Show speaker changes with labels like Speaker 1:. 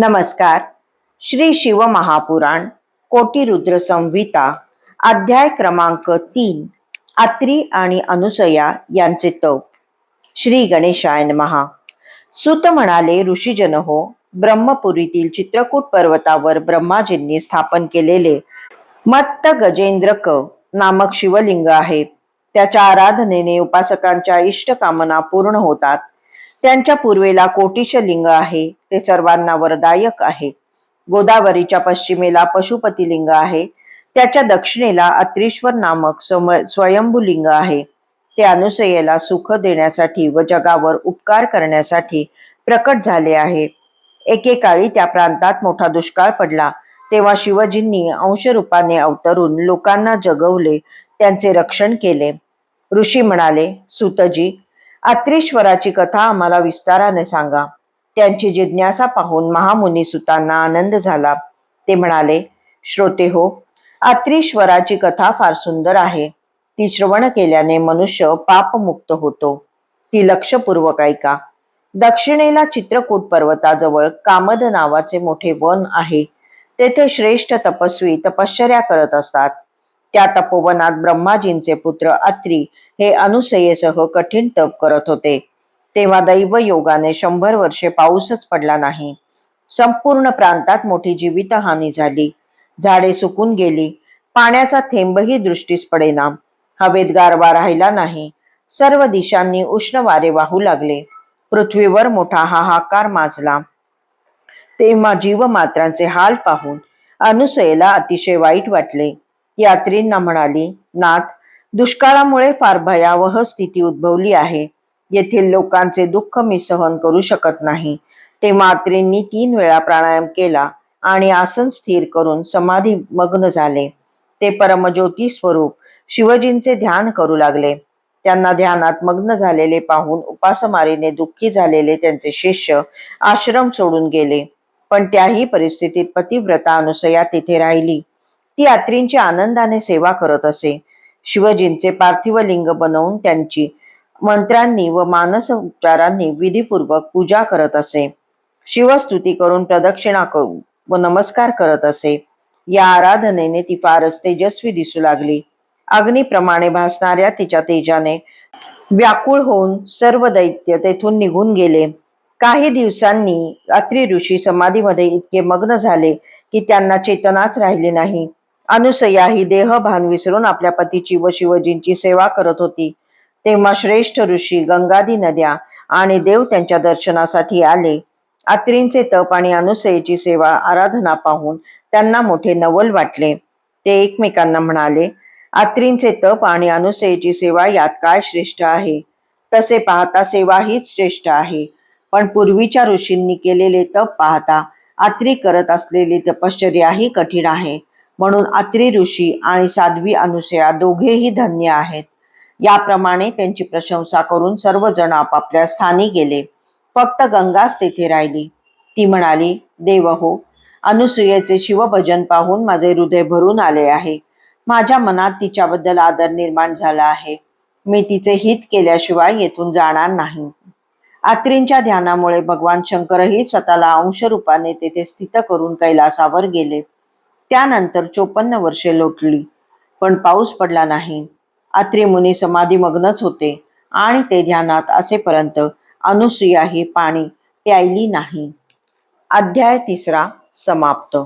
Speaker 1: नमस्कार. श्री शिव महापुराण कोटीरुद्र संहिता अध्याय क्रमांक तीन आत्री आणि अनुसया यांचे तप. श्री गणेशायन महा सुत म्हणाले ऋषीजन हो ब्रह्मपुरीतील चित्रकूट पर्वतावर ब्रह्माजींनी स्थापन केलेले मत्त गजेंद्रक नामक शिवलिंग आहे. त्याच्या आराधनेने उपासकांच्या इष्टकामना पूर्ण होतात. त्यांच्या पूर्वेला कोटीश लिंग आहे. ते सर्वांना वरदायक आहे. गोदावरीच्या पश्चिमेला पशुपती लिंग आहे. त्याच्या दक्षिणेला अत्रीश्वर नामक सम- स्वयंभू लिंग आहे. ते अनुसयेला सुख देण्यासाठी व जगावर उपकार करण्यासाठी प्रकट झाले आहे. एकेकाळी त्या प्रांतात मोठा दुष्काळ पडला. तेव्हा शिवजींनी अंशरूपाने अवतरून लोकांना जगवले. त्यांचे रक्षण केले. ऋषी म्हणाले सुतजी अत्रीश्वराची कथा आम्हाला विस्ताराने सांगा. त्यांची जिज्ञासा पाहून महामुनी सुतांना आनंद झाला. ते म्हणाले श्रोते हो अत्रीश्वराची कथा फार सुंदर आहे. ती श्रवण केल्याने मनुष्य पापमुक्त होतो. ती लक्षपूर्वक ऐका. दक्षिणेला चित्रकूट पर्वताजवळ कामद नावाचे मोठे वन आहे. तेथे श्रेष्ठ तपस्वी तपश्चर्या करत असतात. त्या तपोवनात ब्रह्माजींचे पुत्र अत्री हे अनुसयेसह कठीण तप करत होते. तेव्हा दैव योगाने शंभर वर्षे पाऊसच पडला नाही. संपूर्ण प्रांतात मोठी जीवितहानी झाली. झाडे सुकून गेली. पाण्याचा थेंबही दृष्टीस पडेना. हवेत गारवा राहिला नाही. सर्व दिशांनी उष्ण वारे वाहू लागले. पृथ्वीवर मोठा हाहाकार माजला. तेव्हा जीवमात्रांचे हाल पाहून अनुसयेला अतिशय वाईट वाटले. यात्रींना म्हणाली नाथ दुष्काळामुळे फार भयावह स्थिती उद्भवली आहे. येथील लोकांचे दुःख मी सहन करू शकत नाही. तेव्हा अत्रींनी तीन वेळा प्राणायाम केला आणि आसन स्थिर करून समाधी मग्न झाले. ते परमज्योती स्वरूप शिवजींचे ध्यान करू लागले. त्यांना ध्यानात मग्न झालेले पाहून उपासमारीने दुःखी झालेले त्यांचे शिष्य आश्रम सोडून गेले. पण त्याही परिस्थितीत पतिव्रता अनुसया तिथे राहिली. ती यात्रींची आनंदाने सेवा करत असे. शिवजींचे पार्थिव लिंग बनवून त्यांची मंत्रांनी व मानस उपचारांनी विधीपूर्वक पूजा करत असे. शिवस्तुती करून प्रदक्षिणा करून व नमस्कार करत असे. या आराधनेने ती फारच तेजस्वी दिसू लागली. अग्निप्रमाणे भासणाऱ्या तिच्या तेजाने व्याकुळ होऊन सर्व दैत्य तेथून निघून गेले. काही दिवसांनी रात्री ऋषी समाधीमध्ये इतके मग्न झाले की त्यांना चेतनाच राहिली नाही. अनुसया ही देहभान विसरून आपल्या पतीची व शिवजींची सेवा करत होती. तेव्हा श्रेष्ठ ऋषी गंगादी नद्या आणि देव त्यांच्या दर्शनासाठी आले. अत्रींचे तप आणि अनुसयेची सेवा आराधना पाहून त्यांना मोठे नवल वाटले. ते एकमेकांना म्हणाले अत्रींचे तप आणि अनुसयेची सेवा यात काय श्रेष्ठ आहे? तसे पाहता सेवा हीच श्रेष्ठ आहे. पण पूर्वीच्या ऋषींनी केलेले तप पाहता अत्री करत असलेली तपश्चर्याही कठीण आहे. म्हणून अत्री ऋषी आणि साध्वी अनुसया दोघेही धन्य आहेत. याप्रमाणे त्यांची प्रशंसा करून सर्वजण आपापल्या स्थानी गेले. फक्त गंगाच तेथे राहिली. ती म्हणाली देव हो अनुसुयेचे शिवभजन पाहून माझे हृदय भरून आले आहे. माझ्या मनात तिच्याबद्दल आदर निर्माण झाला आहे. मी तिचे हित केल्याशिवाय येथून जाणार नाही. आत्रींच्या ध्यानामुळे भगवान शंकरही स्वतःला अंशरूपाने तेथे स्थित करून कैलासावर गेले. त्यानंतर चोपन्न वर्षे लोटली. पण पाऊस पडला नाही. अत्रि मुनी समाधीमग्नच होते आणि ते ध्यानात असेपर्यंत अनुसुयाही पाणी प्यायली नाही. अध्याय तिसरा समाप्त.